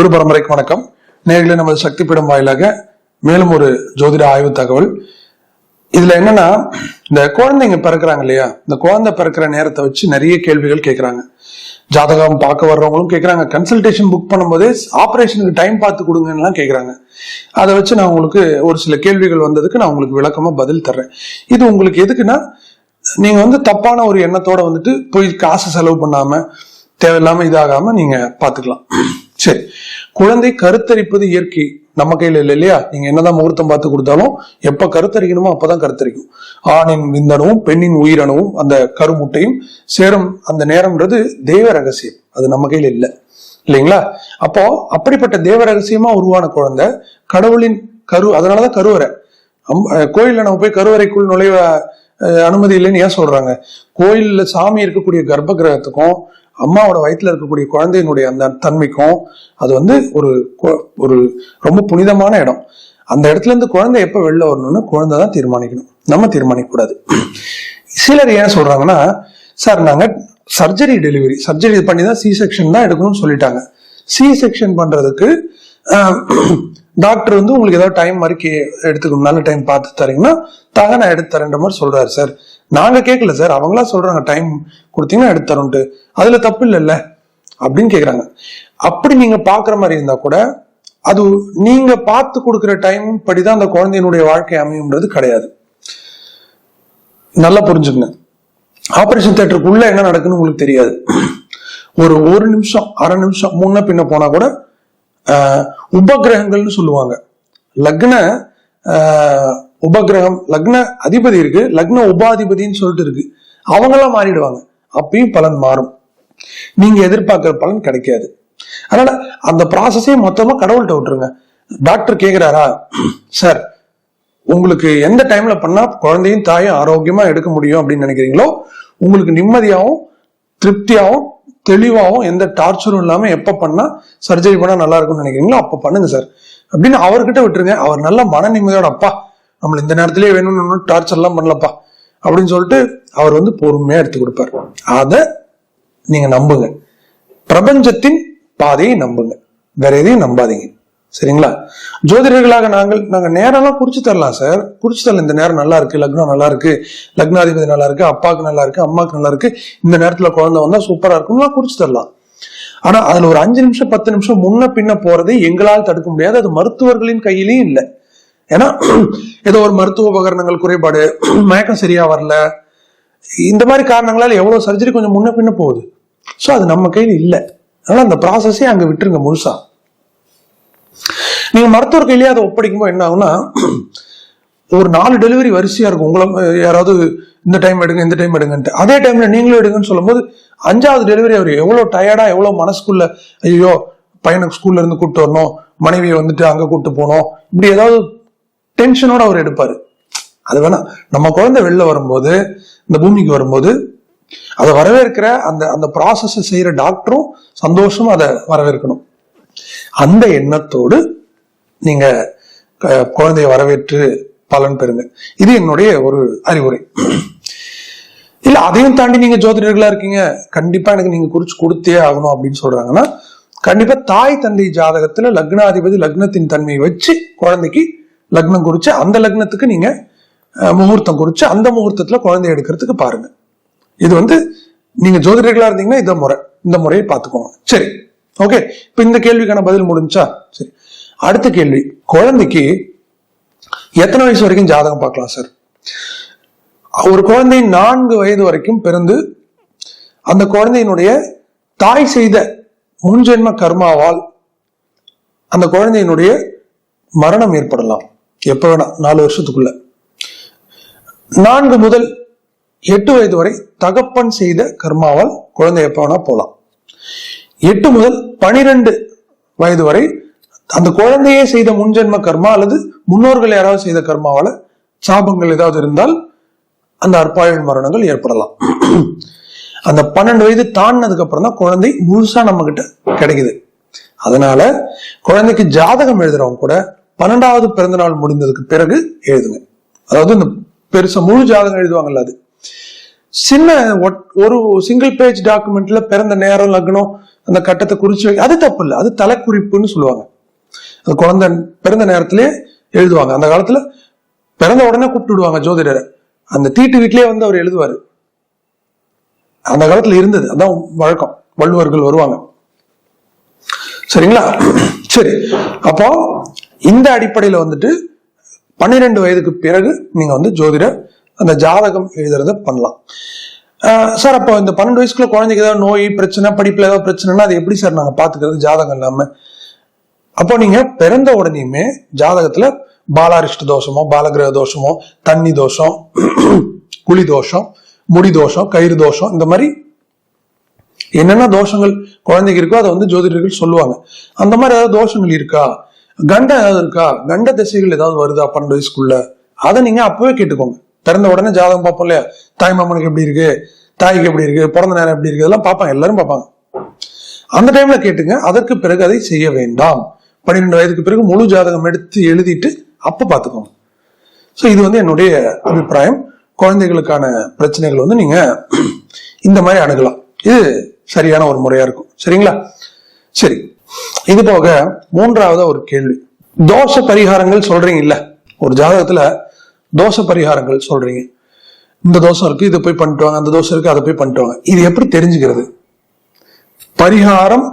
குரு பரம்பரைக்கு வணக்கம். நேர்களை நமது சக்தி பீடம் வாயிலாக மேலும் ஒரு ஜோதிட ஆய்வு தகவல். இதுல என்னன்னா இந்த குழந்தைங்க பிறக்கிறாங்க இல்லையா? இந்த குழந்தை பிறக்கிற நேரத்தை வச்சு நிறைய கேள்விகள் கேட்கறாங்க ஜாதகம் பார்க்க வர்றவங்களும் கேட்கறாங்க கன்சல்டேஷன் புக் பண்ணும்போதே ஆபரேஷனுக்கு டைம் பார்த்து கொடுங்கலாம் கேட்கறாங்க அதை வச்சு நான் உங்களுக்கு ஒரு சில கேள்விகள் வந்ததுக்கு நான் உங்களுக்கு விளக்கமா பதில் தர்றேன். இது உங்களுக்கு எதுக்குன்னா நீங்க வந்து தப்பான ஒரு எண்ணத்தோட வந்துட்டு போய் காசு செலவு பண்ணாம தேவையில்லாம இதாகாம நீங்க பாத்துக்கலாம். சரி குழந்தை கருத்தரிப்பது இயற்கை. நம்ம கையில இல்லை இல்லையா? நீங்க என்னதான் முகூர்த்தம் பார்த்து கொடுத்தாலும் எப்ப கருத்தரிக்கணுமோ அப்பதான் கருத்தரிக்கும். ஆணின் விந்தனவும் பெண்ணின் உயிரணவும் அந்த கருமுட்டையும் சேரும் அந்த நேரம்ன்றது தெய்வ ரகசியம். அது நம்ம கையில இல்லை. இல்லைங்களா? அப்போ அப்படிப்பட்ட தேவ ரகசியமா உருவான குழந்தை கடவுளின் கரு அதனாலதான் கருவறை. அம்- அஹ் கோயில்ல நம்ம போய் கருவறைக்குள் நுழைவ அஹ், அனுமதி இல்லைன்னு ஏன் சொல்றாங்க? கோயில்ல சாமி இருக்கக்கூடிய கர்ப்ப கிரகத்துக்கும் அம்மாவோட வயித்துல இருக்கக்கூடிய குழந்தையினுடைய அந்த தன்மைக்கும் அது வந்து ஒரு ஒரு ரொம்ப புனிதமான இடம். அந்த இடத்துல இருந்து குழந்தை எப்போ வெளில வரணும்னு குழந்தை தான் தீர்மானிக்கணும். நம்ம தீர்மானிக்க கூடாது சிலர் ஏன் சொல்றாங்கன்னா சார் நாங்க சர்ஜரி டெலிவரி சர்ஜரி பண்ணி தான் சி செக்ஷன் தான் எடுக்கணும்னு சொல்லிட்டாங்க. சி செக்ஷன் பண்றதுக்கு டாக்டர் வந்து உங்களுக்கு ஏதாவது டைம் மாதிரி எடுத்துக்கணும். நல்ல டைம் பார்த்து தரீங்கன்னா தாங்க நான் எடுத்து தரேன்ற மாதிரி சொல்றாரு சார். நாங்க கேட்கல சார். அவங்களா சொல்றாங்க டைம் கொடுத்தீங்கன்னா எடுத்து தரோன்ட்டு. அதுல தப்பு இல்லைல்ல? அப்படின்னு கேக்குறாங்க. அப்படி நீங்க பாக்குற மாதிரி இருந்தா கூட அது நீங்க பார்த்து கொடுக்குற டைம் படிதான் அந்த குழந்தையினுடைய வாழ்க்கை அமையும்ன்றது கிடையாது. நல்லா புரிஞ்சுக்கங்க. ஆபரேஷன் தேட்டருக்குள்ள என்ன நடக்குன்னு உங்களுக்கு தெரியாது. ஒரு ஒரு நிமிஷம் அரை நிமிஷம் முன்ன பின்ன போனா கூட ஆஹ், உபகிரகங்கள்னு சொல்லுவாங்க. லக்ன ஆஹ், உபகிரகம் லக்ன அதிபதி இருக்கு லக்ன உபாதிபதின்னு சொல்லிட்டு இருக்கு. அவங்களாம் மாறிடுவாங்க. அப்பயும் பலன் மாறும். நீங்க எதிர்பார்க்கிற பலன் கிடைக்காது. அதனால அந்த ப்ராசஸே மொத்தமா கடவுள்கிட்ட விட்டுருங்க. டாக்டர் கேக்குறாரா? சார் உங்களுக்கு எந்த டைம்ல பண்ணா குழந்தையும் தாயும் ஆரோக்கியமா எடுக்க முடியும் அப்படின்னு நினைக்கிறீங்களோ உங்களுக்கு நிம்மதியாகவும் திருப்தியாகவும் தெளிவாகவும் எந்த டார்ச்சரும் இல்லாம எப்ப பண்ணா சர்ஜரி பண்ணா நல்லா இருக்கும்னு நினைக்கிறீங்களோ அப்ப பண்ணுங்க சார் அப்படின்னு அவர்கிட்ட விட்டுருங்க. அவர் நல்ல மன நிம்மதியோட அப்பா நம்மளை இந்த நேரத்திலே வேணும்னு டார்ச்சர் எல்லாம் பண்ணலப்பா. அப்படின்னு சொல்லிட்டு அவர் வந்து பொறுமையா எடுத்து கொடுப்பாரு. அதை நீங்க நம்புங்க. பிரபஞ்சத்தின் பாதையை நம்புங்க. வேற எதையும் நம்பாதீங்க. சரிங்களா? ஜோதிடர்களாக நாங்கள் நாங்க நேரம்லாம் குறிச்சு தரலாம் சார் குறிச்சு தரலாம் இந்த நேரம் நல்லா இருக்கு லக்னம் நல்லா இருக்கு லக்னாதிபதி நல்லா இருக்கு அப்பாவுக்கு நல்லா இருக்கு அம்மாவுக்கு நல்லா இருக்கு. இந்த நேரத்துல குழந்தை வந்தா சூப்பரா இருக்கும்லாம் குறிச்சு தரலாம். ஆனா அதுல ஒரு அஞ்சு நிமிஷம் பத்து நிமிஷம் முன்ன பின்ன போறதை எங்களால் தடுக்க முடியாது. அது மருத்துவர்களின் கையிலையும் இல்லை. ஏன்னா ஏதோ ஒரு மருத்துவ உபகரணங்கள் குறைபாடு மயக்கம் சரியா வரல. இந்த மாதிரி காரணங்களால எவ்வளவு சர்ஜரி கொஞ்சம் முன்ன பின்ன போகுது. ஸோ அது நம்ம கையில் இல்லை. அதனால அந்த ப்ராசஸே அங்க விட்டுருங்க முழுசா. நீங்க மருத்துவர் கையிலேயே அதை ஒப்படைக்கும்போது என்ன ஆகும்னா ஒரு நாலு டெலிவரி வரிசையா இருக்கும். உங்களை யாராவது இந்த டைம் எடுங்க இந்த டைம் எடுங்கன்ட்டு. அதே டைம்ல நீங்களும் எடுங்கன்னு சொல்லும்போது அஞ்சாவது டெலிவரி அவர் எவ்வளவு டயர்டா எவ்வளவு மனசுக்குள்ள ஐயோ பையனுக்கு ஸ்கூல்ல இருந்து கூப்பிட்டு வரணும் மனைவியை வந்துட்டு அங்க கூப்பிட்டு போகணும் இப்படி ஏதாவது டென்ஷனோட அவர் எடுப்பாரு. அது வேணாம் நம்ம குழந்தை வெளில வரும்போது இந்த பூமிக்கு வரும்போது அதை வரவேற்கிற அந்த அந்த ப்ராசஸ் செய்யற டாக்டரும் சந்தோஷமா அதை வரவேற்கணும். அந்த எண்ணத்தோடு நீங்க குழந்தைய குழந்தையை வரவேற்று பலன் பெறுங்க. இது என்னுடைய ஒரு அறிவுரை. இல்ல அதையும் தாண்டி நீங்க ஜோதிடர்களா இருக்கீங்க. கண்டிப்பா எனக்கு நீங்க குறிச்சு கொடுத்தே ஆகணும் அப்படின்னு சொல்றாங்கன்னா கண்டிப்பா தாய் தந்தை ஜாதகத்துல லக்னாதிபதி லக்னத்தின் தன்மையை வச்சு குழந்தைக்கு லக்னம் குறிச்சு அந்த லக்னத்துக்கு நீங்க முகூர்த்தம் குறிச்சு அந்த முகூர்த்தத்துல குழந்தை எடுக்கிறதுக்கு பாருங்க. இது வந்து நீங்க ஜோதிடர்களா இருந்தீங்கன்னா இந்த முறை இந்த முறையை பார்த்துக்கோங்க. சரி ஓகே. இப்ப இந்த கேள்விக்கான பதில் முடிஞ்சா சரி. அடுத்த கேள்வி குழந்தைக்கு எத்தனை வயசு வரைக்கும் ஜாதகம் பார்க்கலாம் சார்? ஒரு குழந்தை நான்கு வயது வரைக்கும் பிறந்து அந்த குழந்தையினுடைய தாய் செய்த முன்ஜென்ம கர்மாவால் அந்த குழந்தையினுடைய மரணம் ஏற்படலாம். எப்ப வேணா நாலு வருஷத்துக்குள்ள. நான்கு முதல் எட்டு வயது வரை தகப்பன் செய்த கர்மாவால் குழந்தை எப்ப வேணா போலாம். எட்டு முதல் பனிரெண்டு வயது வரை அந்த குழந்தையே செய்த முன்ஜென்ம கர்மா அல்லது முன்னோர்கள் யாராவது செய்த கர்மாவால சாபங்கள் ஏதாவது இருந்தால் அந்த அற்பாயுள் மரணங்கள் ஏற்படலாம். அந்த பன்னெண்டு வயது தாண்டினதுக்கு அப்புறம் தான் குழந்தை முழுசா நம்ம கிட்ட கிடைக்குது. அதனால குழந்தைக்கு ஜாதகம் எழுதுறவங்க கூட பன்னெண்டாவது பிறந்த நாள் முடிந்ததுக்கு பிறகு எழுதுங்க. அதாவது இந்த பெருசா முழு ஜாதகம் எழுதுவாங்கல்ல அது. சின்ன ஒட்- ஒரு சிங்கிள் பேஜ் டாக்குமெண்ட்ல பிறந்த நேரம் லக்னம் அந்த கட்டத்தை குறிச்சு அது தப்பு இல்லை. அது தலைக்குறிப்புன்னு சொல்லுவாங்க. அது குழந்தை பிறந்த நேரத்திலே எழுதுவாங்க. அந்த காலத்துல பிறந்த உடனே கூப்பிட்டு விடுவாங்க ஜோதிடரை. அந்த தீட்டு வீட்லயே வந்து அவர் எழுதுவாரு. அந்த காலத்துல இருந்தது. அதான் வழக்கம். வள்ளுவர்கள் வருவாங்க. சரிங்களா? சரி. அப்போ இந்த அடிப்படையில வந்துட்டு பன்னிரெண்டு வயதுக்கு பிறகு நீங்க வந்து ஜோதிட அந்த ஜாதகம் எழுதுறத பண்ணலாம். ஆஹ் சார் அப்போ இந்த பன்னெண்டு வயசுக்குள்ள குழந்தைக்கு ஏதாவது நோய் பிரச்சனை படிப்புல ஏதாவது பிரச்சனைனா அது எப்படி சார் நாங்க பாத்துக்கிறது ஜாதகம் இல்லாம. அப்போ நீங்க பிறந்த உடனேயுமே ஜாதகத்துல பாலாரிஷ்ட தோஷமோ பாலகிரக தோஷமோ தண்ணி தோஷம் குழி தோஷம் முடி தோஷம் கயிறு தோஷம் இந்த மாதிரி என்னென்ன தோஷங்கள் குழந்தைக்கு இருக்கோ அதை வந்து ஜோதிடர்கள் சொல்லுவாங்க. அந்த மாதிரி ஏதாவது தோஷங்கள் இருக்கா? கண்டம் ஏதாவது இருக்கா கண்ட திசைகள் ஏதாவது வருதா பன்னெண்டு வயசுக்குள்ள? அதை நீங்க அப்பவே கேட்டுக்கோங்க. பிறந்த உடனே ஜாதகம் பார்ப்போம் இல்லையா? தாய் மாமனுக்கு எப்படி இருக்கு? தாய்க்கு எப்படி இருக்கு? பிறந்த நேரம் எப்படி இருக்கு? இதெல்லாம் பார்ப்பாங்க. எல்லாரும் பார்ப்பாங்க. அந்த டைம்ல கேட்டுங்க. அதற்கு பிறகு அதை செய்ய வேண்டாம். பன்னிரெண்டு வயதுக்கு பிறகு முழு ஜாதகம் எடுத்து எழுதிட்டு அப்ப பார்த்துக்கோங்க. ஸோ இது வந்து என்னுடைய அபிப்பிராயம். குழந்தைகளுக்கான பிரச்சனைகள் வந்து நீங்க இந்த மாதிரி அணுகலாம். இது சரியான ஒரு முறையா இருக்கும். சரிங்களா? சரி. இது போக மூன்றாவது ஒரு கேள்வி. தோஷ பரிகாரங்கள் சொல்றீங்க இல்ல ஒரு ஜாதகத்துல தோஷ பரிகாரங்கள் சொல்றீங்க. இந்த தோஷம் இருக்கு இதை போய் பண்ணிட்டு வாங்க அந்த தோஷம் இருக்கு அதை போய் பண்ணிட்டு வாங்க. இது எப்படி தெரிஞ்சுக்கிறது? பரிகாரம்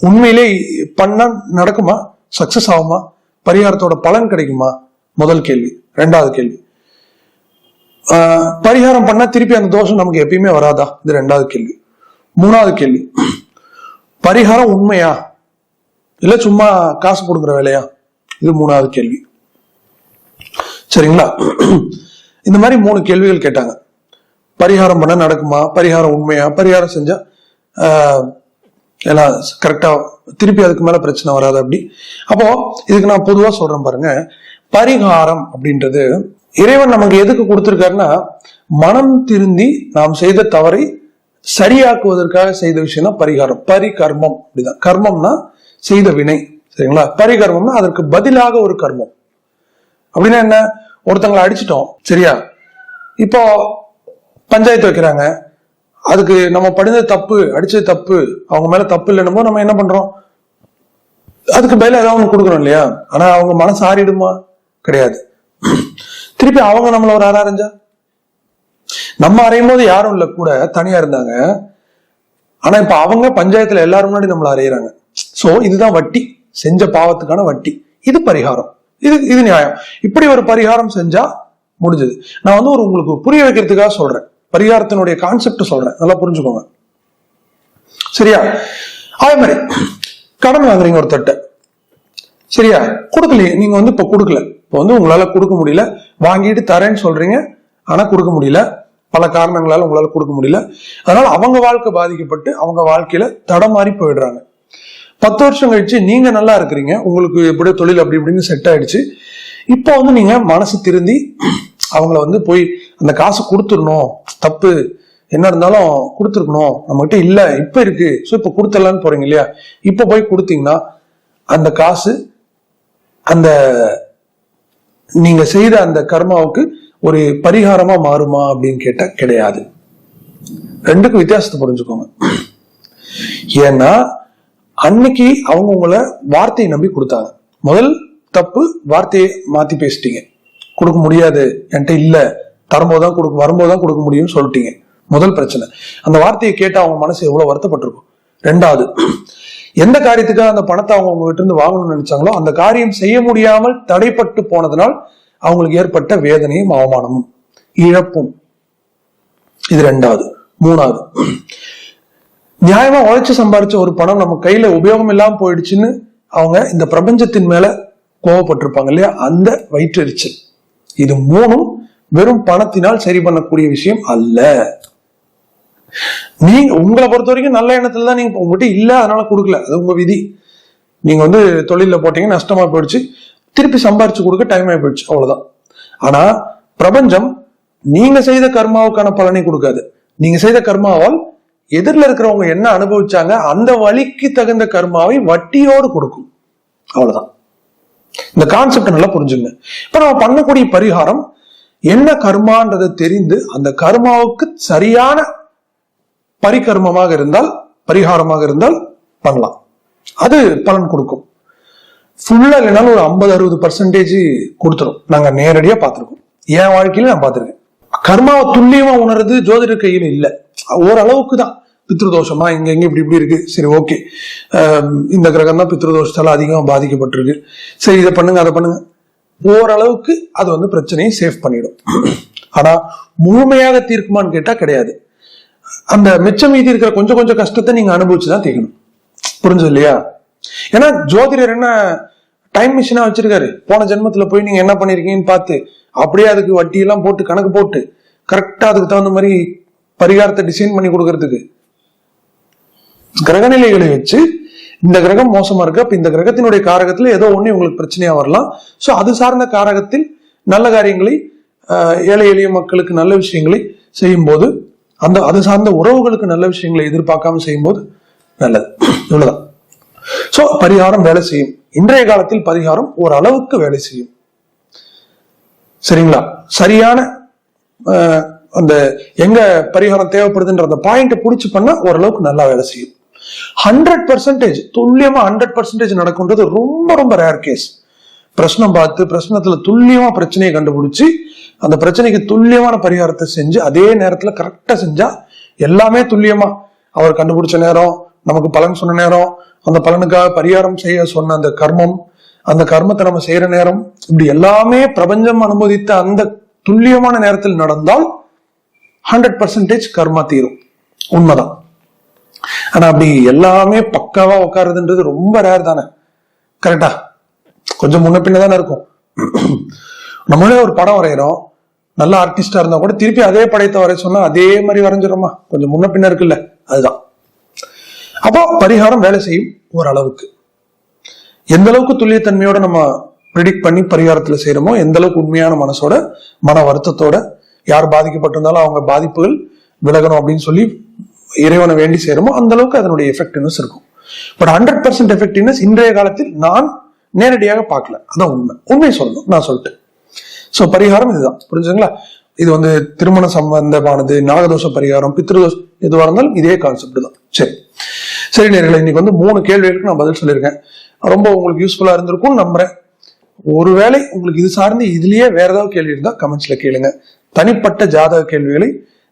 உண்மையிலே பண்ணா நடக்குமா? சக்சஸ் ஆகுமா? பரிகாரத்தோட பலன் கிடைக்குமா? முதல் கேள்வி. ரெண்டாவது கேள்வி. ஆஹ் பரிகாரம் பண்ணா திருப்பி அந்த தோஷம் நமக்கு எப்பயுமே வராதா? இது ரெண்டாவது கேள்வி. மூணாவது கேள்வி. பரிகாரம் உண்மையா? இல்லை சும்மா காசு கொடுக்குற வேலையா? இது மூணாவது கேள்வி. சரிங்களா? இந்த மாதிரி மூணு கேள்விகள் கேட்டாங்க. பரிகாரம் பண்ண நடக்குமா? பரிகாரம் உண்மையா? பரிகாரம் செஞ்சா எல்லாம் கரெக்டா திருப்பி அதுக்கு மேல பிரச்சனை வராது அப்படி. அப்போ இதுக்கு நான் பொதுவா சொல்றேன் பாருங்க. பரிகாரம் அப்படின்றது இறைவன் நமக்கு எதுக்கு கொடுத்துருக்காருன்னா மனம் திருந்தி நாம் செய்த தவறை சரியாக்குவதற்காக செய்த விஷயம் தான் பரிகாரம். பரிகர்மம் அப்படிதான். கர்மம்னா செய்த வினை சரிங்களா? பரிகர்மம்னா அதற்கு பதிலாக ஒரு கர்மம். அப்படின்னா என்ன? ஒருத்தங்களை அடிச்சிட்டோம் சரியா? இப்போ பஞ்சாயத்து வைக்கிறாங்க. அதுக்கு நம்ம படிஞ்ச தப்பு அடிச்சது தப்பு அவங்க மேல தப்பு இல்லைன்னு நம்ம என்ன பண்றோம்? அதுக்கு பதில ஏதாவது ஒன்று கொடுக்குறோம் இல்லையா? ஆனா அவங்க மனசு ஆறிடுமா? கிடையாது. திருப்பி அவங்க நம்மள ஒரு அற அரைஞ்சா? நம்ம அறையும் போது யாரும் இல்ல கூட தனியா இருந்தாங்க. ஆனா இப்ப அவங்க பஞ்சாயத்துல எல்லாரும் முன்னாடி நம்மள அறையிறாங்க. சோ இதுதான் வட்டி. செஞ்ச பாவத்துக்கான வட்டி. இது பரிகாரம். இது இது நியாயம். இப்படி ஒரு பரிகாரம் செஞ்சா முடிஞ்சது. நான் வந்து ஒரு உங்களுக்கு புரிய வைக்கிறதுக்காக சொல்றேன். பரிகாரத்தினுடைய கான்செப்ட் சொல்றேன். நல்லா புரிஞ்சுக்கோங்க. சரியா? அதே மாதிரி கடன் வாங்குறீங்க ஒருத்தட்ட சரியா? கொடுக்கலையே. நீங்க வந்து இப்ப கொடுக்கல. இப்ப வந்து உங்களால கொடுக்க முடியல. வாங்கிட்டு தரேன்னு சொல்றீங்க. ஆனா கொடுக்க முடியல. பல காரணங்களால உங்களால கொடுக்க முடியல. அதனால அவங்க வாழ்க்கை பாதிக்கப்பட்டு அவங்க வாழ்க்கையில தடமாறி போயிடுறாங்க. பத்து வருஷம் கழிச்சு நீங்க நல்லா இருக்கிறீங்க. உங்களுக்கு எப்படியோ தொழில் அப்படி இப்படின்னு செட் ஆயிடுச்சு. இப்போ வந்து நீங்க மனசு திருந்தி அவங்கள வந்து போய் அந்த காசு கொடுத்துடணும். தப்பு என்ன இருந்தாலும் கொடுத்துருக்கணும். நம்மகிட்ட இல்ல இப்ப இருக்கு. ஸோ இப்ப கொடுத்துடலான்னு போறீங்க இல்லையா? இப்ப போய் கொடுத்தீங்கன்னா அந்த காசு அந்த நீங்க செய்த அந்த கர்மாவுக்கு ஒரு பரிகாரமா மாறுமா அப்படின்னு கேட்டா கிடையாது. ரெண்டுக்கும் வித்தியாசத்தை புரிஞ்சுக்கோங்க. ஏன்னா அன்னைக்கு அவங்க உங்களை வார்த்தையை நம்பி கொடுத்தாங்க. முதல் தப்பு வார்த்தையை மாத்தி பேசிட்டீங்க. கொடுக்க முடியாது என்கிட்ட இல்ல. தரும்போது தான் கொடுக்க வரும்போது தான் கொடுக்க முடியும்னு சொல்லிட்டீங்க. முதல் பிரச்சனை. அந்த வார்த்தையை கேட்டு அவங்க மனசு எவ்வளவு வருத்தப்பட்டிருக்கும். ரெண்டாவது எந்த காரியத்துக்காக அந்த பணத்தை அவங்க உங்ககிட்ட இருந்து வாங்கணும்னு நினைச்சாங்களோ அந்த காரியம் செய்ய முடியாமல் தடைப்பட்டு போனதனால் அவங்களுக்கு ஏற்பட்ட வேதனையும் அவமானமும். இழப்பும். இது ரெண்டாவது. மூணாவது நியாயமா உழைச்சு சம்பாரிச்ச ஒரு பணம் நம்ம கையில உபயோகம் இல்லாம போயிடுச்சுன்னு அவங்க இந்த பிரபஞ்சத்தின் மேல கோவப்பட்டிருப்பாங்க இல்லையா? அந்த வயிற்றெரிச்சல். இது மூணும் வெறும் பணத்தினால் சரி பண்ணக்கூடிய விஷயம் அல்ல. நீங்க உங்களை பொறுத்த வரைக்கும் நல்ல எண்ணத்துல தான் நீங்க உங்ககிட்ட இல்ல அதனால கொடுக்கல. அது உங்க விதி. நீங்க வந்து தொழில போட்டீங்க நஷ்டமா போயிடுச்சு. திருப்பி சம்பாரிச்சு கொடுக்க டைம் ஆகி போயிடுச்சு. அவ்வளவுதான். ஆனா பிரபஞ்சம் நீங்க செய்த கர்மாவுக்கான பலனை கொடுக்காது. நீங்க செய்த கர்மாவால் எதிரில் இருக்கிறவங்க என்ன அனுபவிச்சாங்க அந்த வழிக்கு தகுந்த கர்மாவை வட்டியோடு கொடுக்கும். அவ்வளவுதான். இந்த கான்செப்ட் நல்லா புரிஞ்சுங்க. இப்ப நம்ம பண்ணக்கூடிய பரிகாரம் என்ன கர்மான்றதை தெரிந்து அந்த கர்மாவுக்கு சரியான பரிகர்மமாக இருந்தால் பரிகாரமாக இருந்தால் பண்ணலாம். அது பலன் கொடுக்கும். ஃபுல்லா இல்லைனாலும் ஒரு ஐம்பது அறுபது பர்சன்டேஜ் கொடுத்துரும். நாங்க நேரடியா பார்த்திருக்கோம். என் வாழ்க்கையில நான் பார்த்திருக்கேன். கர்மாவை துல்லியமா உணர்றது ஜோதிடர் கையில இல்ல. ஓரளவுக்கு தான் பித்ருதோஷமா இங்க எங்க இப்படி இப்படி இருக்கு. சரி ஓகே இந்த கிரகம் தான் பித்ருதோஷத்தால அதிகமாக பாதிக்கப்பட்டிருக்கு. சரி இதை பண்ணுங்க அதை பண்ணுங்க. ஓரளவுக்கு அது வந்து பிரச்சனையை சேஃப் பண்ணிடும். ஆனா முழுமையாக தீர்க்குமான்னு கேட்டா கிடையாது. அந்த மிச்சம் மீதி இருக்கிற கொஞ்சம் கொஞ்சம் கஷ்டத்தை நீங்க அனுபவிச்சுதான் தீர்க்கணும். புரிஞ்சது இல்லையா? ஏன்னா ஜோதிடர் என்ன டைம் மிஷினா வச்சிருக்காரு. போன ஜென்மத்துல போய் நீங்க என்ன பண்ணிருக்கீங்கன்னு பார்த்து அப்படியே அதுக்கு வட்டி எல்லாம் போட்டு கணக்கு போட்டு கரெக்டா அதுக்கு தகுந்த மாதிரி பரிகாரத்தை டிசைன் பண்ணி கொடுக்கறதுக்கு. கிரகநிலைகளை வச்சு இந்த கிரகம் மோசமா இருக்கு. அப்ப இந்த கிரகத்தினுடைய காரகத்துல ஏதோ ஒண்ணு உங்களுக்கு பிரச்சனையா வரலாம். சோ அது சார்ந்த காரகத்தில் நல்ல காரியங்களை ஆஹ், ஏழை எளிய மக்களுக்கு நல்ல விஷயங்களை செய்யும் போது அந்த அது சார்ந்த உறவுகளுக்கு நல்ல விஷயங்களை எதிர்பார்க்காம செய்யும்போது நல்லது. இவ்வளவுதான். சோ பரிகாரம் வேலை செய்யும். இன்றைய காலத்தில் பரிகாரம் ஓரளவுக்கு வேலை செய்யும். சரிங்களா? சரியான ஆஹ், அந்த எங்க பரிகாரம் தேவைப்படுதுன்ற அந்த பாயிண்ட்டை பிடிச்சி பண்ணா ஓரளவுக்கு நல்லா வேலை செய்யும். ஹண்ட்ரட் பர்சன்டேஜ் துல்லியமா ஹண்ட்ரட் பர்சன்டேஜ் நடக்கும்ன்றது ரொம்ப ரொம்ப ரேர் கேஸ் பிரச்சனை பார்த்து பிரச்சனத்துல துல்லியமா பிரச்சனையை கண்டுபிடிச்சு அந்த பிரச்சனைக்கு துல்லியமான பரிகாரத்தை செஞ்சு அதே நேரத்துல கரெக்டா செஞ்சா எல்லாமே துல்லியமா. அவர் கண்டுபிடிச்ச நேரம் நமக்கு பலன் சொன்ன நேரம் அந்த பலனுக்காக பரிகாரம் செய்ய சொன்ன அந்த கர்மம் அந்த கர்மத்தை நம்ம செய்யற நேரம் இப்படி எல்லாமே பிரபஞ்சம் அனுமதித்த அந்த துல்லியமான நேரத்தில் நடந்தால் ஹண்ட்ரட் பர்சன்டேஜ் கர்மா தீரும். உண்மைதான். ஆனா அப்படி எல்லாமே பக்காவா உட்காருதுன்றது ரொம்ப ரேர் தானே. கரெக்டா கொஞ்சம் முன்ன பின்ன தானே இருக்கும். நம்மளே ஒரு படம் வரைகிறோம் நல்ல ஆர்டிஸ்டா இருந்தா கூட திருப்பி அதே படத்தை வரைய சொன்னா அதே மாதிரி வரைஞ்சிடோமா கொஞ்சம் முன்ன பின்ன இருக்குல்ல. அதுதான். அப்போ பரிகாரம் வேலை செய்யும் ஓரளவுக்கு. எந்த அளவுக்கு துல்லியத்தன்மையோட நம்ம ப்ரிடிக்ட் பண்ணி பரிகாரத்துல செய்யறோமோ எந்த அளவுக்கு உண்மையான மனசோட மன வருத்தத்தோட யார் பாதிக்கப்பட்டிருந்தாலும் அவங்க பாதிப்புகள் விலகணும் அப்படின்னு சொல்லி இறைவனை வேண்டி சேருமோ அந்த அளவுக்கு அதனுடைய எஃபெக்டிவ்னஸ் இருக்கும். பட் ஹண்ட்ரட் பர்சன்ட் எஃபெக்டிவ்னஸ் இன்றைய காலத்தில் நான் நேரடியாக பார்க்கல. அதான் உண்மை. உண்மை சொல்லணும். நான் சொல்லிட்டேன். ஸோ பரிகாரம் இதுதான். புரிஞ்சுங்களா இது வந்து திருமண சம்பந்தமானது நாகதோஷ பரிகாரம் பித்ருதோஷம் எதுவாக இருந்தாலும் இதே கான்செப்ட் தான். சரி. சரி நேர்களை இன்னைக்கு வந்து மூணு கேள்விகளுக்கு நான் பதில் சொல்லியிருக்கேன். ரொம்ப உங்களுக்கு யூஸ்ஃபுல்லா இருந்திருக்கும் நம்புறேன். ஒருவேளை உங்களுக்கு இது சார்ந்து இதுலயே வேற ஏதாவது கேள்வி இருந்தா கமெண்ட்ஸ்ல கேளுங்க. தனிப்பட்ட ஜாதக கேள்விகளை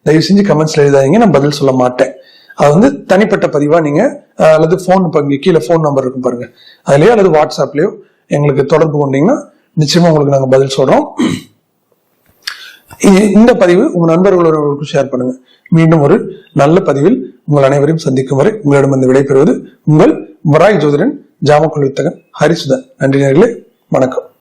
தயவு செஞ்சு கமெண்ட்ஸ்ல எழுதாதீங்க. நான் பதில் சொல்ல மாட்டேன். அது வந்து தனிப்பட்ட பதிவா நீங்க அல்லது ஃபோன் பாருங்க கீழே ஃபோன் நம்பர் இருக்கும் பாருங்க. அதுலயோ அல்லது வாட்ஸ்அப்லயோ எங்களுக்கு தொடர்பு கொண்டீங்கன்னா நிச்சயமா உங்களுக்கு நாங்க பதில் சொல்றோம். இந்த பதிவு உங்க நண்பர்களோடு ஷேர் பண்ணுங்க. மீண்டும் ஒரு நல்ல பதிவில் உங்கள் அனைவரையும் சந்திக்கும் வரை உங்களிடமிருந்து விடைபெறுவது உங்கள் வராய் ஜோதிடன் ஜாமக்குள் வித்தகன் ஹரிசுதன். நன்றி நேர்களே. வணக்கம்.